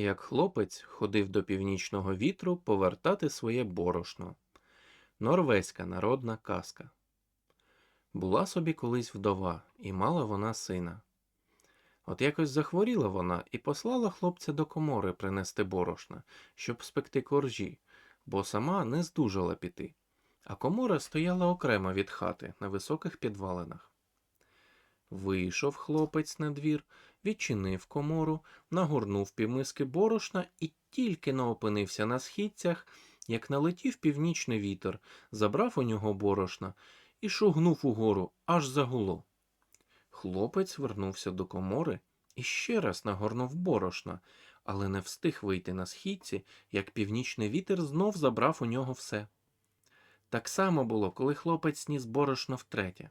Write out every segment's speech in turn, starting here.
як хлопець ходив до північного вітру повертати своє борошно. Норвезька народна казка. Була собі колись вдова, і мала вона сина. От якось захворіла вона і послала хлопця до комори принести борошна, щоб спекти коржі, бо сама не здужала піти, а комора стояла окремо від хати на високих підвалинах. Вийшов хлопець на двір, відчинив комору, нагорнув півмиски борошна і тільки но опинився на східцях, як налетів північний вітер, забрав у нього борошна і шугнув угору, аж загуло. Хлопець вернувся до комори і ще раз нагорнув борошна, але не встиг вийти на східці, як північний вітер знов забрав у нього все. Так само було, коли хлопець ніс борошно втретє.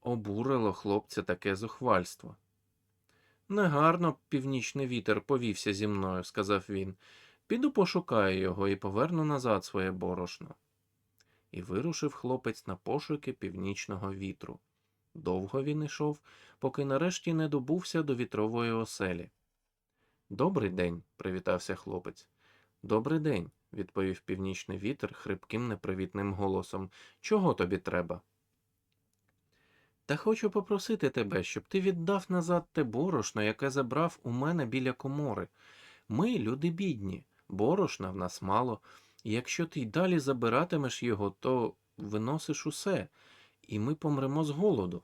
Обурило хлопця таке зухвальство. Негарно північний вітер повівся зі мною, сказав він. Піду пошукаю його і поверну назад своє борошно. І вирушив хлопець на пошуки північного вітру. Довго він ішов, поки нарешті не добувся до вітрової оселі. Добрий день, привітався хлопець. Добрий день, відповів північний вітер хрипким непривітним голосом. Чого тобі треба? Та хочу попросити тебе, щоб ти віддав назад те борошно, яке забрав у мене біля комори. Ми, люди бідні, борошна в нас мало, і якщо ти й далі забиратимеш його, то виносиш усе, і ми помремо з голоду.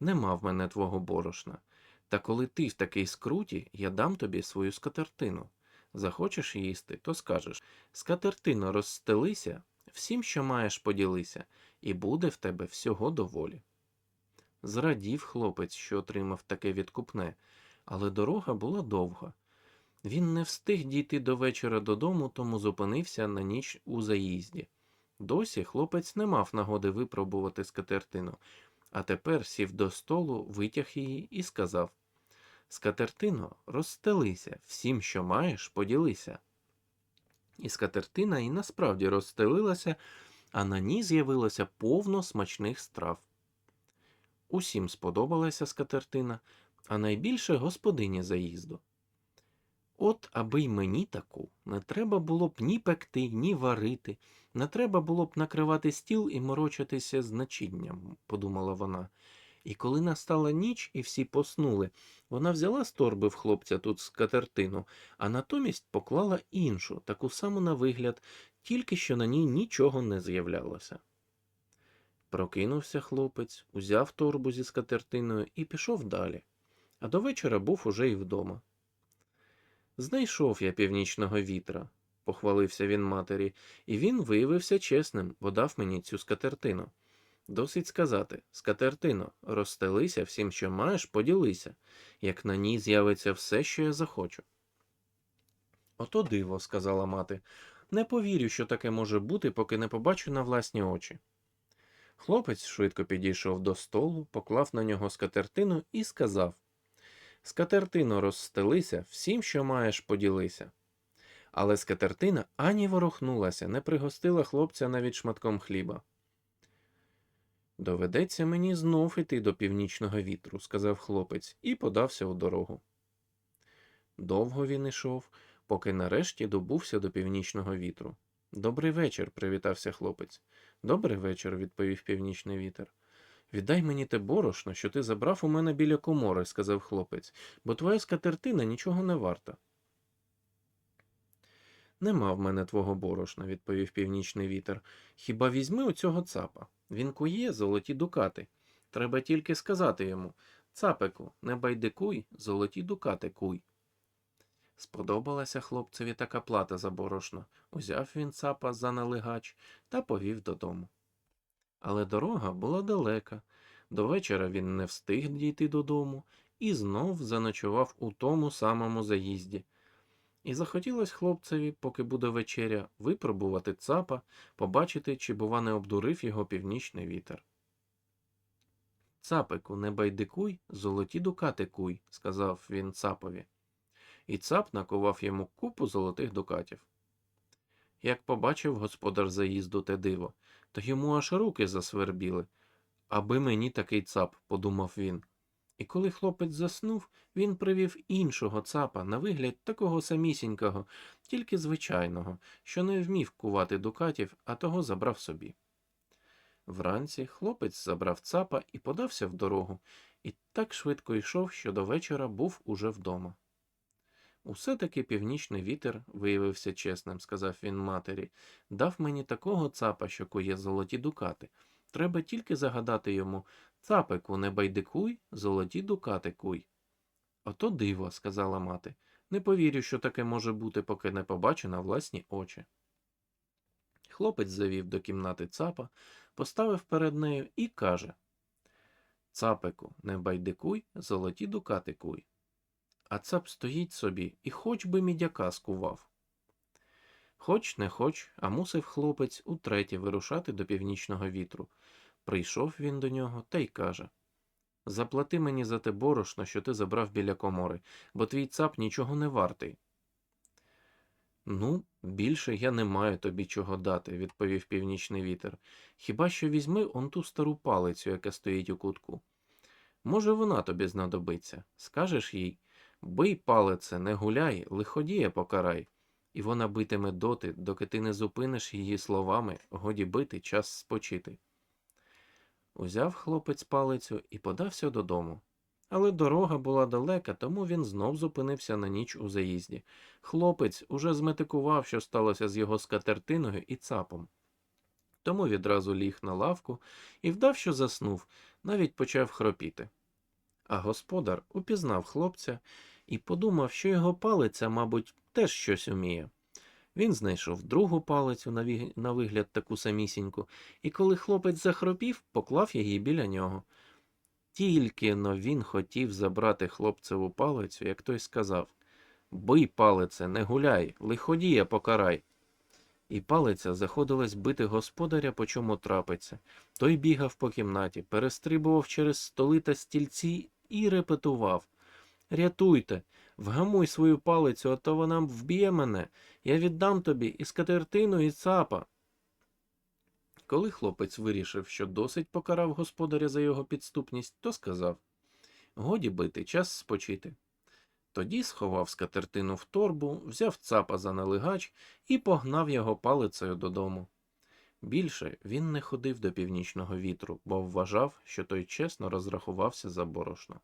Нема в мене твого борошна. Та коли ти в такій скруті, я дам тобі свою скатертину. Захочеш їсти, то скажеш скатертино розстелися, всім, що маєш, поділися, і буде в тебе всього доволі. Зрадів хлопець, що отримав таке відкупне, але дорога була довга. Він не встиг дійти до вечора додому, тому зупинився на ніч у заїзді. Досі хлопець не мав нагоди випробувати скатертину, а тепер сів до столу, витяг її і сказав Скатертино, розстелися, всім, що маєш, поділися. І скатертина і насправді розстелилася, а на ній з'явилося повно смачних страв. Усім сподобалася скатертина, а найбільше господині заїзду. От аби й мені таку не треба було б ні пекти, ні варити, не треба було б накривати стіл і морочитися з начинням, подумала вона. І коли настала ніч і всі поснули, вона взяла з торби в хлопця тут скатертину, а натомість поклала іншу, таку саму на вигляд, тільки що на ній нічого не з'являлося. Прокинувся хлопець, узяв торбу зі скатертиною і пішов далі, а до вечора був уже й вдома. Знайшов я північного вітра, похвалився він матері, і він виявився чесним, бо дав мені цю скатертину. Досить сказати, скатертино, розстелися всім, що маєш, поділися, як на ній з'явиться все, що я захочу. Ото диво, сказала мати, не повірю, що таке може бути, поки не побачу на власні очі. Хлопець швидко підійшов до столу, поклав на нього скатертину і сказав Скатертино, розстелися, всім, що маєш, поділися. Але скатертина ані ворухнулася, не пригостила хлопця навіть шматком хліба. Доведеться мені знов іти до північного вітру, сказав хлопець, і подався у дорогу. Довго він ішов, поки нарешті добувся до північного вітру. Добрий вечір, привітався хлопець. Добрий вечір, відповів північний вітер. Віддай мені те борошно, що ти забрав у мене біля комори, сказав хлопець, бо твоя скатертина нічого не варта. Нема в мене твого борошна, відповів північний вітер. Хіба візьми у цього цапа? Він кує золоті дукати. Треба тільки сказати йому Цапику, не байдикуй, золоті дукати куй. Сподобалася хлопцеві така плата за борошно. Узяв він цапа за налигач та повів додому. Але дорога була далека. До вечора він не встиг дійти додому і знов заночував у тому самому заїзді. І захотілось хлопцеві, поки буде вечеря, випробувати цапа, побачити, чи, бува, не обдурив його північний вітер. Цапику, не байдикуй, золоті дукати куй, сказав він цапові. І цап накував йому купу золотих дукатів. Як побачив господар заїзду те диво, то йому аж руки засвербіли. Аби мені такий цап, подумав він. І коли хлопець заснув, він привів іншого цапа на вигляд такого самісінького, тільки звичайного, що не вмів кувати дукатів, а того забрав собі. Вранці хлопець забрав цапа і подався в дорогу, і так швидко йшов, що до вечора був уже вдома. Усе таки північний вітер виявився чесним, сказав він матері. Дав мені такого цапа, що кує золоті дукати. Треба тільки загадати йому Цапику, не байдикуй, золоті дукати куй. Ото диво, сказала мати. Не повірю, що таке може бути, поки не побачу на власні очі. Хлопець завів до кімнати цапа, поставив перед нею і каже Цапику, не байдикуй, золоті дукати куй. А цап стоїть собі і хоч би мідяка скував. Хоч не хоч, а мусив хлопець утретє вирушати до північного вітру. Прийшов він до нього та й каже Заплати мені за те борошно, що ти забрав біля комори, бо твій цап нічого не вартий. Ну, більше я не маю тобі чого дати, відповів північний вітер. Хіба що візьми он ту стару палицю, яка стоїть у кутку. Може, вона тобі знадобиться. Скажеш їй бий палице, не гуляй, лиходія покарай. І вона битиме доти, доки ти не зупиниш її словами, годі бити, час спочити. Узяв хлопець палицю і подався додому. Але дорога була далека, тому він знов зупинився на ніч у заїзді. Хлопець уже зметикував, що сталося з його скатертиною і цапом. Тому відразу ліг на лавку і вдав, що заснув, навіть почав хропіти. А господар упізнав хлопця і подумав, що його палиця, мабуть, теж щось уміє. Він знайшов другу палицю на, вигляд таку самісіньку, і коли хлопець захропів, поклав її біля нього. Тільки но він хотів забрати хлопцеву палицю, як той сказав Бий, палице, не гуляй, лиходія покарай. І палиця заходилась бити господаря, по чому трапиться. Той бігав по кімнаті, перестрибував через столи та стільці і репетував Рятуйте, вгамуй свою палицю, а то вона вб'є мене. Я віддам тобі і скатертину, і цапа. Коли хлопець вирішив, що досить покарав господаря за його підступність, то сказав Годі бити, час спочити. Тоді сховав скатертину в торбу, взяв цапа за налигач і погнав його палицею додому. Більше він не ходив до північного вітру, бо вважав, що той чесно розрахувався за борошно.